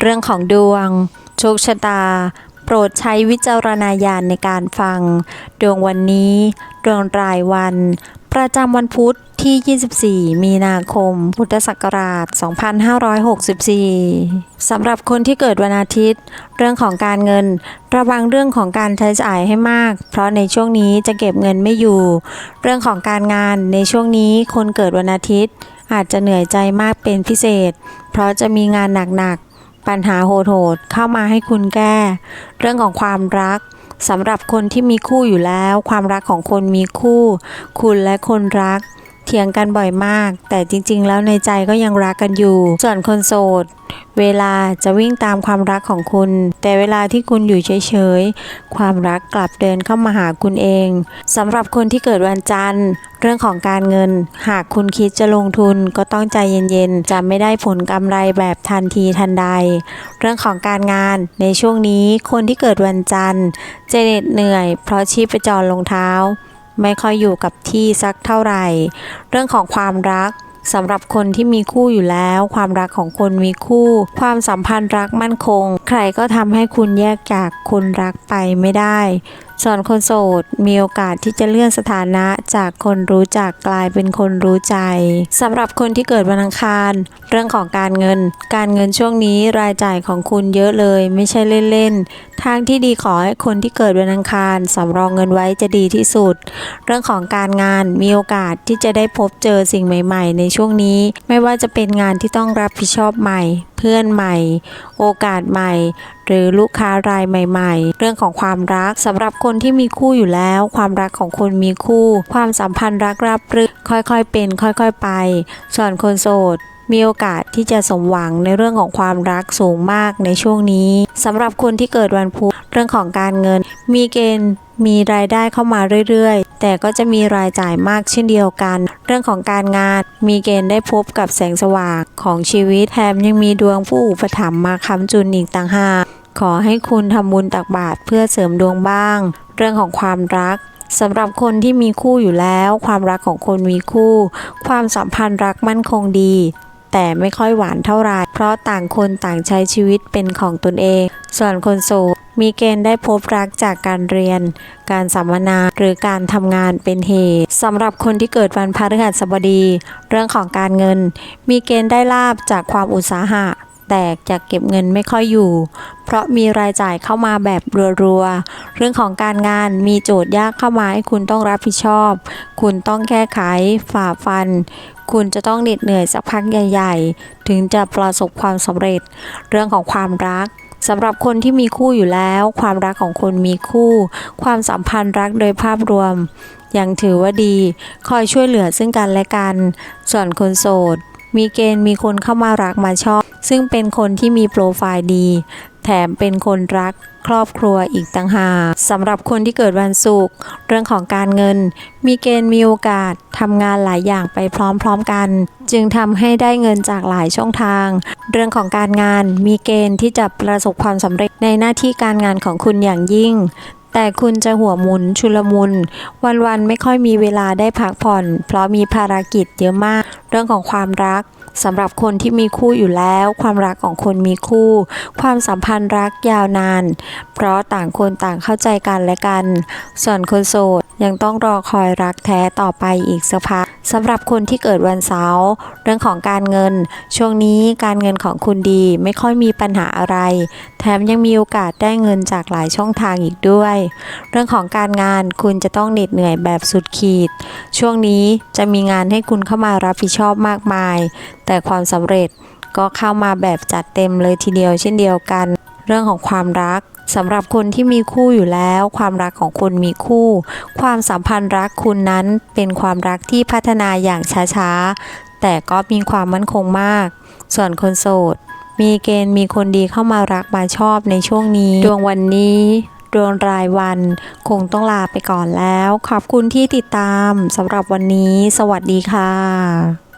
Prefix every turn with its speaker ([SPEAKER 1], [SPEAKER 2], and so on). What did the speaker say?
[SPEAKER 1] เรื่องของดวง โชคชะตา โปรดใช้วิจารณญาณในการฟัง ดวงวันนี้ ดวงรายวัน ประจำวันพุธที่ 24 มีนาคม พุทธศักราช 2564 สำหรับคนที่เกิดวันอาทิตย์ เรื่องของการเงิน ระวังเรื่องของการใช้จ่ายให้มาก เพราะในช่วงนี้จะเก็บเงินไม่อยู่ เรื่องของการงานในช่วงนี้คนเกิดวันอาทิตย์ อาจจะเหนื่อยใจมากเป็นพิเศษ เพราะจะมีงานหนักๆ ปัญหาโหดๆเข้ามาให้คุณแก้ เรื่องของความรักสำหรับคนที่มีคู่อยู่แล้ว ความรักของคนมีคู่ คุณและคนรัก เถียงกันบ่อยมาก แต่จริง ๆ แล้วในใจก็ยังรักกันอยู่ ส่วนคนโสด เวลาจะวิ่งตามความรักของคุณ แต่เวลาที่คุณอยู่เฉยๆ ความรักกลับเดินเข้ามาหาคุณเองสำหรับคนที่เกิดวันจันทร์ เรื่องของการเงิน หากคุณคิดจะลงทุนก็ต้องใจเย็นๆ จะไม่ได้ผลกำไรแบบทันทีทันใด เรื่องของการงานในช่วงนี้คนที่เกิดวันจันทร์จะเหน็ดเหนื่อย เพราะชีพจรลงเท้า ไม่ค่อยอยู่กับที่สักเท่าไหร่ เรื่องของความรักสำหรับคนที่มีคู่อยู่แล้ว ความรักของคนมีคู่ ความสัมพันธ์รักมั่นคง ใครก็ทำให้คุณแยกจากคนรักไปไม่ได้ ส่วนคนโสดมีโอกาสที่จะเลื่อนสถานะจากคนรู้จักกลายเป็นคนรู้ใจสำหรับคนที่เกิดวันอังคาร เรื่องของการเงิน การเงินช่วงนี้รายจ่ายของคุณเยอะเลย ไม่ใช่เล่นๆทางที่ดีขอให้คนที่เกิดวันอังคารสำรองเงินไว้จะดีที่สุด เรื่องของการงานมีโอกาสที่จะได้พบเจอสิ่งใหม่ ๆ ในช่วงนี้ ไม่ว่าจะเป็นงานที่ต้องรับผิดชอบใหม่ เพื่อนใหม่ โอกาสใหม่ หรือลูกค้ารายใหม่ ๆ เรื่องของความรักสำหรับคนที่มีคู่อยู่แล้ว ความรักของคนมีคู่ ความสัมพันธ์รักรับรึกค่อยๆเป็น ค่อยๆไป ส่วนคนโสดมีโอกาสที่จะสมหวังในเรื่องของความรักสูงมากในช่วงนี้สำหรับคนที่เกิดวันพุธเรื่องของการเงิน มีเกณฑ์ มีรายได้เข้ามาเรื่อยๆ แต่ก็จะมีรายจ่ายมากเช่นเดียวกัน เรื่องของการงานมีเกณฑ์ได้พบกับแสงสว่างของชีวิตแถมยังมีดวงผู้อุปถัมภ์มาค้ำจุนอีกต่างหากขอให้คุณทำบุญตักบาตรเพื่อเสริมดวงบ้าง เรื่องของความรักสำหรับคนที่มีคู่อยู่แล้ว ความรักของคนมีคู่ ความสัมพันธ์รักมั่นคงดี แต่ไม่ค่อยหวานเท่าไหร่เพราะต่างคนต่างใช้ชีวิตเป็นของตนเอง ส่วนคนโสด มีเกณฑ์ได้พบรักจากการเรียน การสัมมนาหรือการทำงานเป็นเหตุสำหรับคนที่เกิดวันพฤหัสบดี เรื่องของการเงิน มีเกณฑ์ได้ลาบจากความอุตสาหะ แต่จะเก็บเงินไม่ค่อยอยู่ เพราะมีรายจ่ายเข้ามาแบบรัวๆ เรื่องของการงานมีโจทย์ยากเข้ามาให้คุณต้องรับผิดชอบ คุณต้องแก้ไขฝ่าฟันคุณจะต้องเหน็ดเหนื่อยสักพักใหญ่ ๆ ถึงจะประสบความสำเร็จ เรื่องของความรัก สำหรับคนที่มีคู่อยู่แล้ว ความรักของคนมีคู่ ความสัมพันธ์รักโดยภาพรวม ยังถือว่าดี คอยช่วยเหลือซึ่งกันและกัน ส่วนคนโสดมีเกณฑ์มีคนเข้ามารักมาชอบ ซึ่งเป็นคนที่มีโปรไฟล์ดี แถมเป็นคนรักครอบครัวอีกต่างหากสำหรับคนที่เกิดวันศุกร์เรื่องของการเงิน มีเกณฑ์มีโอกาสทำงานหลายอย่างไปพร้อมๆกัน จึงทำให้ได้เงินจากหลายช่องทาง เรื่องของการงานมีเกณฑ์ที่จะประสบความสำเร็จในหน้าที่การงานของคุณอย่างยิ่ง แต่คุณจะหัวมุนชุลมุน วันๆไม่ค่อยมีเวลาได้พักผ่อน เพราะมีภารกิจเยอะมาก เรื่องของความรักสำหรับคนที่มีคู่อยู่แล้ว ความรักของคนมีคู่ ความสัมพันธ์รักยาวนาน เพราะต่างคนต่างเข้าใจกันและกัน ส่วนคนโสด ยังต้องรอคอยรักแท้ต่อไปอีกสักพักสำหรับคนที่เกิดวันเสาร์เรื่องของการเงิน ช่วงนี้การเงินของคุณดีไม่ค่อยมีปัญหาอะไร แถมยังมีโอกาสได้เงินจากหลายช่องทางอีกด้วย เรื่องของการงานคุณจะต้องเหน็ดเหนื่อยแบบสุดขีด ช่วงนี้จะมีงานให้คุณเข้ามารับผิดชอบมากมาย แต่ความสำเร็จก็เข้ามาแบบจัดเต็มเลยทีเดียวเช่นเดียวกัน เรื่องของความรักสำหรับคนที่มีคู่อยู่แล้ว ความรักของคุณมีคู่ ความสัมพันธ์รักคุณนั้นเป็นความรักที่พัฒนาอย่างช้าๆ แต่ก็มีความมั่นคงมาก ส่วนคนโสด มีเกณฑ์มีคนดีเข้ามารักมาชอบในช่วงนี้ ดวงวันนี้ดวงรายวันคงต้องลาไปก่อนแล้ว ขอบคุณที่ติดตามสำหรับวันนี้ สวัสดีค่ะ